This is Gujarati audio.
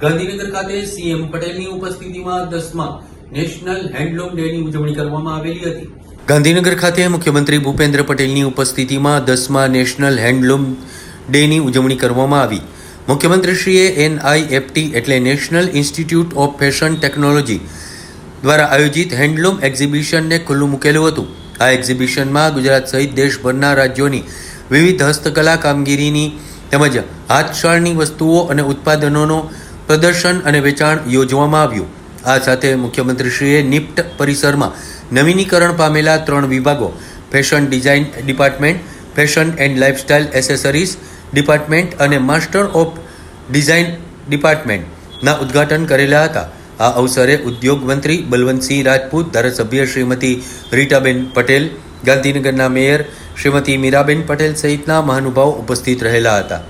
ગાંધીનગર ખાતે સીએમ પટેલની ઉપસ્થિતિમાં દસમા નેશનલ હેન્ડલૂમ ડેની ઉજવણી કરવામાં આવેલી હતી. ગાંધીનગર ખાતે મુખ્યમંત્રી ભૂપેન્દ્ર પટેલની ઉપસ્થિતિમાં દસમા નેશનલ હેન્ડલૂમ ડેની ઉજવણી કરવામાં આવી. મુખ્યમંત્રીશ્રીએ એનઆઈએફટી એટલે national institute of fashion technology દ્વારા આયોજિત હેન્ડલૂમ એક્ઝિબિશનને ખુલ્લું મૂકેલું હતું. આ એક્ઝિબિશનમાં ગુજરાત સહિત દેશભરના રાજ્યોની વિવિધ હસ્તકલા કામગીરીની તેમજ હાથશાળની વસ્તુઓ અને ઉત્પાદનોનો પ્રદર્શન અને વેચાણ યોજવામાં આવ્યું. આ સાથે મુખ્યમંત્રીશ્રીએ નિફ્ટ પરિસરમાં નવીનીકરણ પામેલા ત્રણ વિભાગો, fashion design department, fashion and lifestyle accessories department અને માસ્ટર ઓફ ડિઝાઇન ડિપાર્ટમેન્ટના ઉદ્ઘાટન કરેલા હતા. આ અવસરે ઉદ્યોગ મંત્રી બલવંતસિંહ રાજપૂત, ધારાસભ્ય શ્રીમતી રીટાબેન પટેલ, ગાંધીનગરના મેયર શ્રીમતી મીરાબેન પટેલ સહિતના મહાનુભાવો ઉપસ્થિત રહેલા હતા.